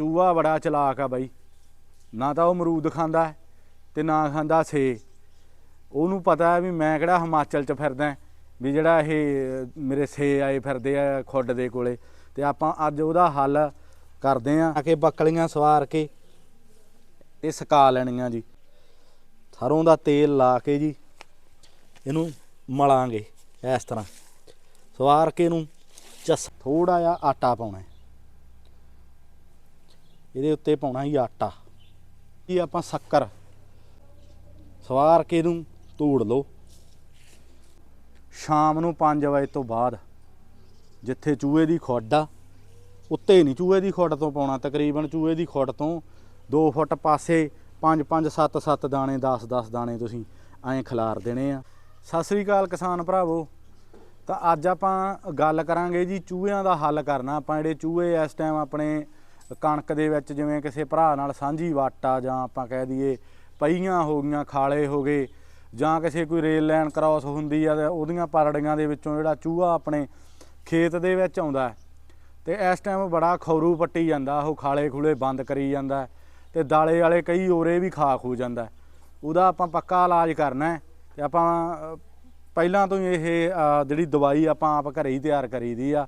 ਚੂਹਾ ਬੜਾ ਚਲਾਕ ਆ ਬਾਈ। ਨਾ ਤਾਂ ਉਹ ਅਮਰੂਦ ਖਾਂਦਾ ਹੈ ਤੇ ਨਾ ਖਾਂਦਾ ਸੇ ਉਹਨੂੰ ਪਤਾ ਹੈ ਵੀ ਮੈਂ ਕਿਹੜਾ ਹਿਮਾਚਲ 'ਚ ਫਿਰਦਾ ਵੀ ਜਿਹੜਾ ਇਹ ਮੇਰੇ ਸੇ ਆਏ ਫਿਰਦੇ ਆ ਖੁੱਡ ਦੇ ਕੋਲੇ। ਤੇ ਆਪਾਂ ਅੱਜ ਉਹਦਾ ਹੱਲ ਕਰਦੇ ਆ ਕਿ ਬੱਕਲੀਆਂ ਸਵਾਰ ਕੇ ਇਹ ਸਕਾ ਲੈਣੀਆਂ ਜੀ। ਸਰੋਂ ਦਾ ਤੇਲ ਲਾ ਕੇ ਜੀ, ਇਹਨੂੰ ਮਲਾਂਗੇ ਇਸ ਤਰ੍ਹਾਂ। ਸਵਾਰ ਕੇ ਇਹਨੂੰ ਚਸ ਥੋੜਾ ਜਿਹਾ ਆਟਾ ਪਾਉਣਾ ਇਹਦੇ ਉੱਤੇ ਪਾਉਣਾ ਹੀ ਆਟਾ। ਇਹ ਆਪਾਂ ਸ਼ੱਕਰ? ਸਵਾਰ ਕੇ ਇਹਨੂੰ ਧੂੜ ਲਓ। ਸ਼ਾਮ ਨੂੰ 5 ਵਜੇ ਤੋਂ ਬਾਅਦ ਜਿੱਥੇ ਚੂਹੇ ਦੀ ਖੁੱਡ ਆ, ਉੱਤੇ ਨਹੀਂ ਚੂਹੇ ਦੀ ਖੁੱਡ ਤੋਂ ਪਾਉਣਾ, ਤਕਰੀਬਨ ਚੂਹੇ ਦੀ ਖੁੱਡ ਤੋਂ 2 ਫੁੱਟ ਪਾਸੇ 5 5 7 7 ਦਾਣੇ 10 10 ਦਾਣੇ ਤੁਸੀਂ ਐਂ ਖਿਲਾਰ ਦੇਣੇ ਆ। ਸਤਿ ਸ੍ਰੀ ਅਕਾਲ ਕਿਸਾਨ ਭਰਾਵੋ। ਤਾਂ ਅੱਜ ਆਪਾਂ ਗੱਲ ਕਰਾਂਗੇ ਜੀ ਚੂਹਿਆਂ ਦਾ ਹੱਲ ਕਰਨਾ। ਆਪਾਂ ਜਿਹੜੇ ਚੂਹੇ ਇਸ ਟਾਈਮ ਆਪਣੇ ਕਣਕ ਦੇ ਵਿੱਚ ਜਿਵੇਂ ਕਿਸੇ ਭਰਾ ਨਾਲ ਸਾਂਝੀ ਵਾਟਾ ਜਾਂ ਆਪਾਂ ਕਹਿ ਦਈਏ ਪਹੀਆਂ ਹੋ ਗਈਆਂ, ਖਾਲੇ ਹੋ ਗਏ, ਜਾਂ ਕਿਸੇ ਕੋਈ ਰੇਲ ਲਾਈਨ ਕ੍ਰਾਸ ਹੁੰਦੀ ਆ ਤੇ ਉਹਦੀਆਂ ਪਰੜੀਆਂ ਦੇ ਵਿੱਚੋਂ ਜਿਹੜਾ ਚੂਹਾ ਆਪਣੇ ਖੇਤ ਦੇ ਵਿੱਚ ਆਉਂਦਾ ਹੈ ਤੇ ਇਸ ਟਾਈਮ ਬੜਾ ਖੌਰੂ ਪੱਟੀ ਜਾਂਦਾ, ਉਹ ਖਾਲੇ ਖੁਲੇ ਬੰਦ ਕਰੀ ਜਾਂਦਾ ਹੈ ਤੇ ਦਾਲੇ ਵਾਲੇ ਕਈ ਓਰੇ ਵੀ ਖਾ ਖੂ ਜਾਂਦਾ ਉਹਦਾ ਆਪਾਂ ਪੱਕਾ ਇਲਾਜ ਕਰਨਾ ਹੈ ਤੇ ਆਪਾਂ ਪਹਿਲਾਂ ਤੋਂ ਹੀ ਇਹ ਜਿਹੜੀ ਦਵਾਈ ਆਪਾਂ ਆਪ ਘਰੇ ਹੀ ਤਿਆਰ ਕਰੀਦੀ ਆ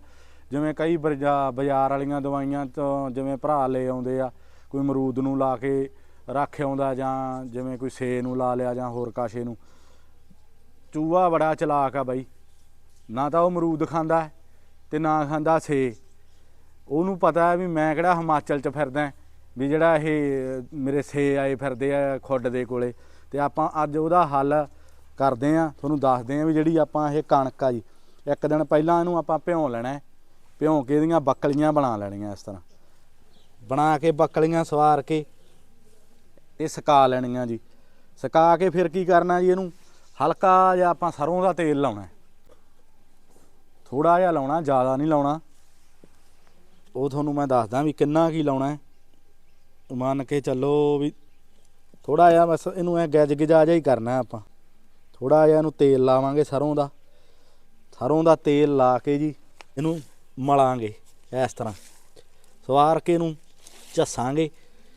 ਜਿਵੇਂ ਕਈ ਬਰਜਾ- ਬਾਜ਼ਾਰ ਵਾਲੀਆਂ ਦਵਾਈਆਂ ਤੋਂ ਜਿਵੇਂ ਭਰਾ ਲੈ ਆਉਂਦੇ ਆ, ਕੋਈ ਅਮਰੂਦ ਨੂੰ ਲਾ ਕੇ ਰੱਖ ਆਉਂਦਾ ਜਾਂ ਜਿਵੇਂ ਕੋਈ ਸੇ ਨੂੰ ਲਾ ਲਿਆ ਜਾਂ ਹੋਰ ਕਾਸ਼ੇ ਨੂੰ। ਚੂਹਾ ਬੜਾ ਚਲਾਕ ਆ ਬਾਈ। ਨਾ ਤਾਂ ਉਹ ਅਮਰੂਦ ਖਾਂਦਾ ਹੈ ਤੇ ਨਾ ਖਾਂਦਾ ਸੇ ਉਹਨੂੰ ਪਤਾ ਹੈ ਵੀ ਮੈਂ ਕਿਹੜਾ ਹਿਮਾਚਲ 'ਚ ਫਿਰਦਾ ਵੀ ਜਿਹੜਾ ਇਹ ਮੇਰੇ ਸੇ ਆਏ ਫਿਰਦੇ ਆ ਖੁੱਡ ਦੇ ਕੋਲੇ। ਤੇ ਆਪਾਂ ਅੱਜ ਉਹਦਾ ਹੱਲ ਕਰਦੇ ਆ ਤੁਹਾਨੂੰ ਦੱਸਦੇ ਆ ਵੀ ਜਿਹੜੀ ਆਪਾਂ ਇਹ ਕਣਕ ਆ ਜੀ, ਇੱਕ ਦਿਨ ਪਹਿਲਾਂ ਇਹਨੂੰ ਆਪਾਂ ਭਿਉਂ ਲੈਣਾ ਹੈ। ਭਿਉਂ ਕੇ ਇਹਦੀਆਂ ਬੱਕਲੀਆਂ ਬਣਾ ਲੈਣੀਆਂ ਇਸ ਤਰ੍ਹਾਂ। ਬਣਾ ਕੇ ਬੱਕਲੀਆਂ ਸਵਾਰ ਕੇ ਇਹ ਸੁਕਾ ਲੈਣੀਆਂ ਜੀ। ਸਕਾ ਕੇ ਫਿਰ ਕੀ ਕਰਨਾ ਜੀ ਇਹਨੂੰ? ਹਲਕਾ ਜਿਹਾ ਆਪਾਂ ਸਰੋਂ ਦਾ ਤੇਲ ਲਾਉਣਾ। ਥੋੜਾ ਜਿਹਾ ਲਾਉਣਾ, ਜ਼ਿਆਦਾ ਨਹੀਂ ਲਾਉਣਾ। ਉਹ ਤੁਹਾਨੂੰ ਮੈਂ ਦੱਸਦਾ ਵੀ ਕਿੰਨਾ ਕੀ ਲਾਉਣਾ ਮੰਨ ਕੇ ਚੱਲੋ ਵੀ ਥੋੜਾ ਜਿਹਾ ਬਸ ਇਹਨੂੰ ਐ ਗੱਜ ਗਜਾ ਜਿਹਾ ਹੀ ਕਰਨਾ ਆਪਾਂ। ਥੋੜਾ ਜਿਹਾ ਇਹਨੂੰ ਤੇਲ ਲਾਵਾਂਗੇ ਸਰੋਂ ਦਾ। ਸਰੋਂ ਦਾ ਤੇਲ ਲਾ ਕੇ ਜੀ ਇਹਨੂੰ ਮਲਾਂਗੇ ਇਸ ਤਰ੍ਹਾਂ। ਸਵਾਰ ਕੇ ਇਹਨੂੰ ਝੱਸਾਂਗੇ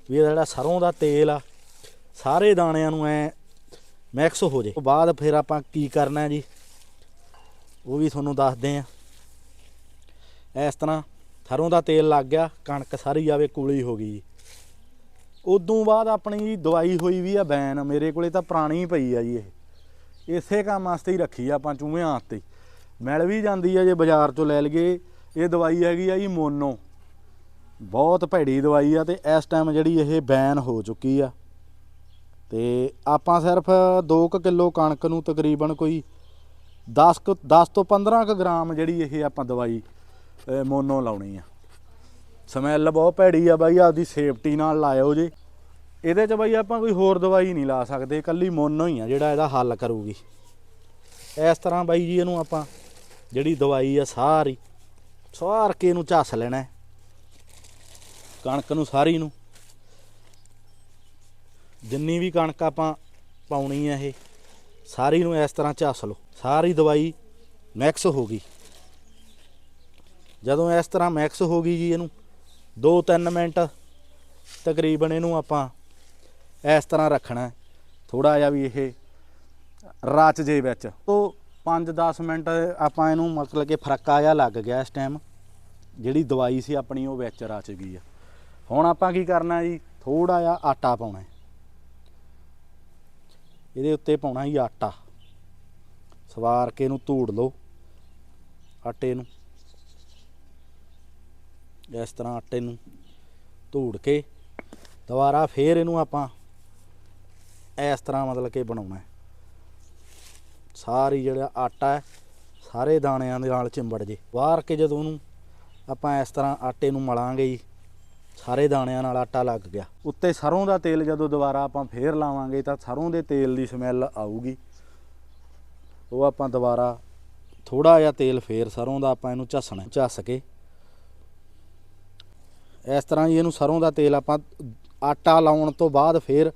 ਵੀ ਇਹਦਾ ਜਿਹੜਾ ਸਰੋਂ ਦਾ ਤੇਲ ਆ, ਸਾਰੇ ਦਾਣਿਆਂ ਨੂੰ ਐ ਮਿਕਸ ਹੋ ਜੇ। ਤੋਂ ਬਾਅਦ ਫਿਰ ਆਪਾਂ ਕੀ ਕਰਨਾ ਜੀ? ਉਹ ਵੀ ਤੁਹਾਨੂੰ ਦੱਸਦੇ ਆ। ਇਸ ਤਰ੍ਹਾਂ ਸਰੋਂ ਦਾ ਤੇਲ ਲੱਗ ਗਿਆ, ਕਣਕ ਸਾਰੀ ਆਵੇ ਕੂਲੀ ਹੋ ਗਈ ਜੀ। ਉਦੋਂ ਬਾਅਦ ਆਪਣੀ ਜੀ ਦਵਾਈ ਹੋਈ ਵੀ ਆ ਬੈਨ, ਮੇਰੇ ਕੋਲੇ ਤਾਂ ਪੁਰਾਣੀ ਪਈ ਆ ਜੀ ਇਹ। ਇਸੇ ਕੰਮ ਵਾਸਤੇ ਹੀ ਰੱਖੀ ਆ ਆਪਾਂ ਚੂਹਿਆਂ ਵਾਸਤੇ। ਮਿਲ ਵੀ ਜਾਂਦੀ ਆ ਜੇ ਬਾਜ਼ਾਰ ਚੋਂ ਲੈ ਲਈਏ। ਇਹ ਦਵਾਈ ਹੈਗੀ ਆ ਜੀ ਮੋਨੋ। ਬਹੁਤ ਭੈੜੀ ਦਵਾਈ ਆ ਤੇ ਇਸ ਟਾਈਮ ਜਿਹੜੀ ਇਹ ਬੈਨ ਹੋ ਚੁੱਕੀ ਆ। ਤੇ ਆਪਾਂ ਸਿਰਫ 2 ਕਿਲੋ ਕਣਕ ਨੂੰ ਤਕਰੀਬਨ ਕੋਈ 10 ਕੁ 10 ਤੋਂ 15 ਕੁ ਗ੍ਰਾਮ ਜਿਹੜੀ ਇਹ ਆਪਾਂ ਦਵਾਈ ਮੋਨੋ ਲਾਉਣੀ ਆ। ਸਮੈਲ ਬਹੁਤ ਭੈੜੀ ਆ ਬਾਈ, ਆਪਦੀ ਸੇਫਟੀ ਨਾਲ ਲਾਇਓ ਜੀ। ਇਹਦੇ 'ਚ ਬਾਈ ਆਪਾਂ ਕੋਈ ਹੋਰ ਦਵਾਈ ਨਹੀਂ ਲਾ ਸਕਦੇ, ਇਕੱਲੀ ਮੋਨੋ ਹੀ ਆ ਜਿਹੜਾ ਇਹਦਾ ਹੱਲ ਕਰੂਗੀ। ਇਸ ਤਰ੍ਹਾਂ ਬਾਈ ਜੀ ਇਹਨੂੰ ਆਪਾਂ ਜਿਹੜੀ ਦਵਾਈ ਆ ਸਾਰੀ ਸਵਾਰ ਕੇ ਇਹਨੂੰ ਝੱਸ ਲੈਣਾ ਕਣਕ ਨੂੰ, ਸਾਰੀ ਨੂੰ। ਜਿੰਨੀ ਵੀ ਕਣਕ ਆਪਾਂ ਪਾਉਣੀ ਹੈ ਇਹ, ਸਾਰੀ ਨੂੰ ਇਸ ਤਰ੍ਹਾਂ ਝੱਸ ਲਓ। ਸਾਰੀ ਦਵਾਈ ਮਿਕਸ ਹੋ ਗਈ। ਜਦੋਂ ਇਸ ਤਰ੍ਹਾਂ ਮਿਕਸ ਹੋ ਗਈ ਜੀ ਇਹਨੂੰ 2-3 ਮਿੰਟ ਤਕਰੀਬਨ ਇਹਨੂੰ ਆਪਾਂ ਇਸ ਤਰ੍ਹਾਂ ਰੱਖਣਾ ਥੋੜਾ ਜਿਹਾ ਵੀ ਇਹ ਰਚ ਜੇ ਵਿੱਚ। ਤੋਂ 5-10 ਮਿੰਟ ਆਪਾਂ ਇਹਨੂੰ ਮਤਲਬ ਕਿ ਫਰਕਾ ਜਿਹਾ ਲੱਗ ਗਿਆ ਇਸ ਟਾਈਮ ਜਿਹੜੀ ਦਵਾਈ ਸੀ ਆਪਣੀ ਉਹ ਵਿੱਚ ਰਚ ਗਈ ਆ। ਹੁਣ ਆਪਾਂ ਕੀ ਕਰਨਾ ਜੀ? ਥੋੜਾ ਜਿਹਾ ਆਟਾ ਪਾਉਣਾ ਇਹਦੇ ਉੱਤੇ ਪਾਉਣਾ ਜੀ ਆਟਾ। ਸਵਾਰ ਕੇ ਇਹਨੂੰ ਧੂੜ ਲਓ ਆਟੇ ਨੂੰ। ਇਸ ਤਰ੍ਹਾਂ ਆਟੇ ਨੂੰ ਧੂੜ ਕੇ ਦੁਬਾਰਾ ਫੇਰ ਇਹਨੂੰ ਆਪਾਂ ਇਸ ਤਰ੍ਹਾਂ ਮਤਲਬ ਕਿ ਬਣਾਉਣਾ ਹੈ। ਸਾਰੀ ਜਿਹੜਾ ਆਟਾ ਹੈ, ਸਾਰੇ ਦਾਣਿਆਂ ਦੇ ਨਾਲ ਚਿੰਬੜ ਜੇ। ਵਾਰ ਕੇ ਜਦੋਂ ਉਹਨੂੰ ਆਪਾਂ ਇਸ ਤਰ੍ਹਾਂ ਆਟੇ ਨੂੰ ਮਲਾਂਗੇ ਜੀ, ਸਾਰੇ ਦਾਣਿਆਂ ਨਾਲ ਆਟਾ ਲੱਗ ਗਿਆ। ਉੱਤੇ ਸਰੋਂ ਦਾ ਤੇਲ ਜਦੋਂ ਦੁਬਾਰਾ ਆਪਾਂ ਫੇਰ ਲਾਵਾਂਗੇ ਤਾਂ ਸਰੋਂ ਦੇ ਤੇਲ ਦੀ ਸਮੈਲ ਆਊਗੀ। ਉਹ ਆਪਾਂ ਦੁਬਾਰਾ ਥੋੜਾ ਜਿਹਾ ਤੇਲ ਫੇਰ ਸਰੋਂ ਦਾ ਆਪਾਂ ਇਹਨੂੰ ਝੱਸਣਾ, ਝੱਸ ਕੇ। ਇਸ ਤਰ੍ਹਾਂ ਹੀ ਇਹਨੂੰ ਸਰੋਂ ਦਾ ਤੇਲ ਆਪਾਂ ਆਟਾ ਲਾਉਣ ਤੋਂ ਬਾਅਦ ਫੇਰ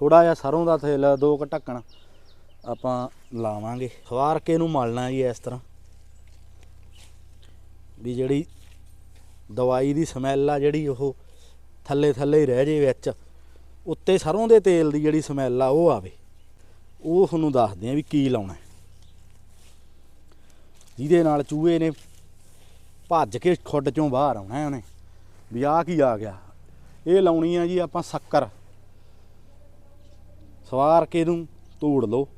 ਥੋੜਾ ਜਿਹਾ ਸਰੋਂ ਦਾ ਤੇਲ ਦੋ ਕੁ ਢੱਕਣ ਆਪਾਂ ਲਾਵਾਂਗੇ। ਖਵਾਰ ਕੇ ਨੂੰ ਮਲਣਾ ਜੀ ਇਸ ਤਰ੍ਹਾਂ। ਵੀ ਜਿਹੜੀ ਦਵਾਈ ਦੀ ਸਮੈਲ ਆ ਜਿਹੜੀ ਉਹ ਥੱਲੇ ਥੱਲੇ ਹੀ ਰਹਿ ਜੇ ਵਿੱਚ, ਉੱਤੇ ਸਰੋਂ ਦੇ ਤੇਲ ਦੀ ਜਿਹੜੀ ਸਮੈਲ ਆ ਉਹ ਆਵੇ। ਉਹ ਤੁਹਾਨੂੰ ਦੱਸਦੇ ਆ ਵੀ ਕੀ ਲਾਉਣਾ ਜਿਹਦੇ ਨਾਲ ਚੂਹੇ ਨੇ ਭੱਜ ਕੇ ਖੁੱਡ ਚੋਂ ਬਾਹਰ ਆਉਣਾ ਉਹਨੇ। ਵੀ ਆਹ ਕੀ ਆ ਗਿਆ? ਇਹ ਲਾਉਣੀ ਆ ਜੀ ਆਪਾਂ ਸ਼ੱਕਰ। ਸਵਾਰ ਕੇ ਨੂੰ ਧੂੜ ਲਓ।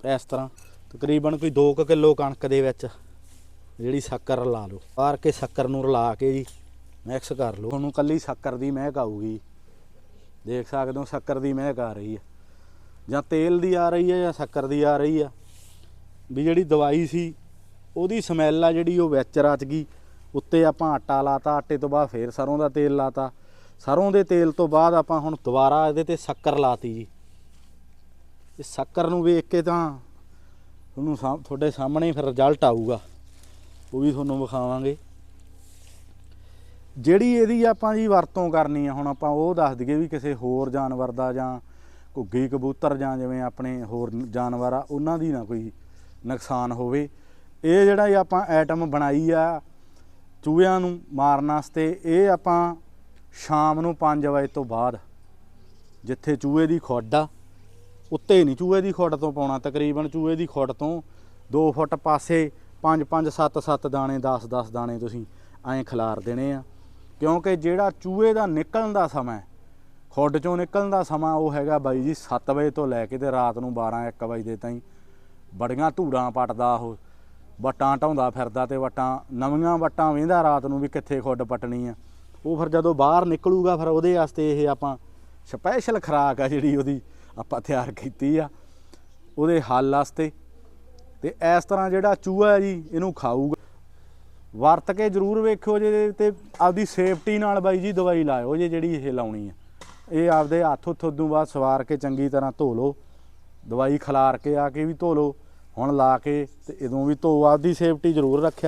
ਇਸ ਤਰ੍ਹਾਂ। ਤਕਰੀਬਨ ਕੋਈ 2 ਕਿਲੋ ਕਣਕ ਦੇ ਵਿੱਚ ਜਿਹੜੀ ਸ਼ੱਕਰ ਰਲਾ ਲਓ। ਸਵਾਰ ਕੇ ਸ਼ੱਕਰ ਨੂੰ ਰਲਾ ਕੇ ਜੀ ਮਿਕਸ ਕਰ ਲਓ। ਤੁਹਾਨੂੰ ਕੱਲੀ ਸ਼ੱਕਰ ਦੀ ਮਹਿਕ ਆਊਗੀ। ਦੇਖ ਸਕਦੇ ਹੋ ਸ਼ੱਕਰ ਦੀ ਮਹਿਕ ਆ ਰਹੀ ਹੈ। ਜਾਂ ਤੇਲ ਦੀ ਆ ਰਹੀ ਹੈ ਜਾਂ ਸ਼ੱਕਰ ਦੀ ਆ ਰਹੀ ਆ ਵੀ ਜਿਹੜੀ ਦਵਾਈ ਸੀ, ਉਹਦੀ ਸਮੈਲ ਆ ਜਿਹੜੀ ਉਹ ਵਿੱਚ ਰਚ ਗਈ। ਉੱਤੇ ਆਪਾਂ ਆਟਾ ਲਾਤਾ, ਆਟੇ ਤੋਂ ਬਾਅਦ ਫੇਰ ਸਰੋਂ ਦਾ ਤੇਲ ਲਾਤਾ। ਸਰੋਂ ਦੇ ਤੇਲ ਤੋਂ ਬਾਅਦ ਆਪਾਂ ਹੁਣ ਦੁਬਾਰਾ ਇਹਦੇ ਤੇ ਸ਼ੱਕਰ ਲਾਤੀ ਜੀ। ਇਹ ਸ਼ੱਕਰ ਨੂੰ ਵੇਖ ਕੇ ਤਾਂ ਤੁਹਾਨੂੰ ਸਾਹਮ- ਤੁਹਾਡੇ ਸਾਹਮਣੇ ਫਿਰ ਰਿਜ਼ਲਟ ਆਊਗਾ। ਉਹ ਵੀ ਤੁਹਾਨੂੰ ਵਿਖਾਵਾਂਗੇ। ਜਿਹੜੀ ਇਹਦੀ ਆਪਾਂ ਜੀ ਵਰਤੋਂ ਕਰਨੀ ਆ, ਹੁਣ ਆਪਾਂ ਉਹ ਦੱਸ ਦਈਏ ਵੀ ਕਿਸੇ ਹੋਰ ਜਾਨਵਰ ਦਾ ਜਾਂ ਘੁੱਗੀ ਕਬੂਤਰ ਜਾਂ ਜਿਵੇਂ ਆਪਣੇ ਹੋਰ ਜਾਨਵਰ ਆ, ਉਹਨਾਂ ਦੀ ਨਾ ਕੋਈ ਨੁਕਸਾਨ ਹੋਵੇ। ਇਹ ਜਿਹੜਾ ਇਹ ਆਪਾਂ ਐਟਮ ਬਣਾਈ ਆ ਚੂਹਿਆਂ ਨੂੰ ਮਾਰਨ ਵਾਸਤੇ, ਇਹ ਆਪਾਂ ਸ਼ਾਮ ਨੂੰ 5 ਵਜੇ ਤੋਂ ਬਾਅਦ, ਜਿੱਥੇ ਚੂਹੇ ਦੀ ਖੁੱਡ ਆ ਉੱਤੇ ਨਹੀਂ ਚੂਹੇ ਦੀ ਖੁੱਡ ਤੋਂ ਪਾਉਣਾ, ਤਕਰੀਬਨ ਚੂਹੇ ਦੀ ਖੁੱਡ ਤੋਂ 2 ਫੁੱਟ ਪਾਸੇ 5 5 7 7 ਦਾਣੇ 10 10 ਦਾਣੇ ਤੁਸੀਂ ਐਂ ਖਿਲਾਰ ਦੇਣੇ ਆ। ਕਿਉਂਕਿ ਜਿਹੜਾ ਚੂਹੇ ਦਾ ਨਿਕਲਣ ਦਾ ਸਮਾਂ, ਖੁੱਡ ਚੋਂ ਨਿਕਲਣ ਦਾ ਸਮਾਂ ਉਹ ਹੈਗਾ ਬਾਈ ਜੀ 7 ਵਜੇ ਤੋਂ ਲੈ ਕੇ ਤੇ ਰਾਤ ਨੂੰ 12 1 ਵਜੇ ਦੇ ਤਾਈਂ। ਬੜੀਆਂ ਧੂੜਾਂ ਪੱਟਦਾ ਉਹ, ਵਟਾਂ ਢਾਉਂਦਾ ਫਿਰਦਾ ਤੇ ਵਟਾਂ, ਨਵੀਆਂ ਵਟਾਂ ਵੇਂਦਾ ਰਾਤ ਨੂੰ ਵੀ ਕਿੱਥੇ ਖੁੱਡ ਪੱਟਣੀ ਆ। ਉਹ ਫਿਰ ਜਦੋਂ ਬਾਹਰ ਨਿਕਲੂਗਾ ਫਿਰ ਉਹਦੇ ਵਾਸਤੇ ਇਹ ਆਪਾਂ ਸਪੈਸ਼ਲ ਖੁਰਾਕ ਆ ਜਿਹੜੀ ਉਹਦੀ ਆਪਾਂ ਤਿਆਰ ਕੀਤੀ ਆ, ਉਹਦੇ ਹੱਲ ਵਾਸਤੇ। ਤੇ ਇਸ ਤਰ੍ਹਾਂ ਜਿਹੜਾ ਚੂਹਾ ਹੈ ਜੀ, ਇਹਨੂੰ ਖਾਊਗਾ। ਵਰਤ ਕੇ ਜ਼ਰੂਰ ਵੇਖਿਓ ਜੇ, ਤੇ ਆਪਦੀ ਸੇਫਟੀ ਨਾਲ ਬਾਈ ਜੀ ਦਵਾਈ ਲਾਇਓ ਜੇ ਜਿਹੜੀ ਇਹ ਲਾਉਣੀ ਆ। ਇਹ ਆਪਦੇ ਹੱਥ ਉੱਥੋਂ ਤੋਂ ਬਾਅਦ ਸਵਾਰ ਕੇ ਚੰਗੀ ਤਰ੍ਹਾਂ ਧੋ ਲਓ। ਦਵਾਈ ਖਲਾਰ ਕੇ ਆ ਕੇ ਵੀ ਧੋ ਲਓ। ਹੁਣ ਲਾ ਕੇ ਤੇ ਇਦੋਂ ਵੀ ਧੋ, ਆਪਦੀ ਸੇਫਟੀ ਜ਼ਰੂਰ ਰੱਖਿਆ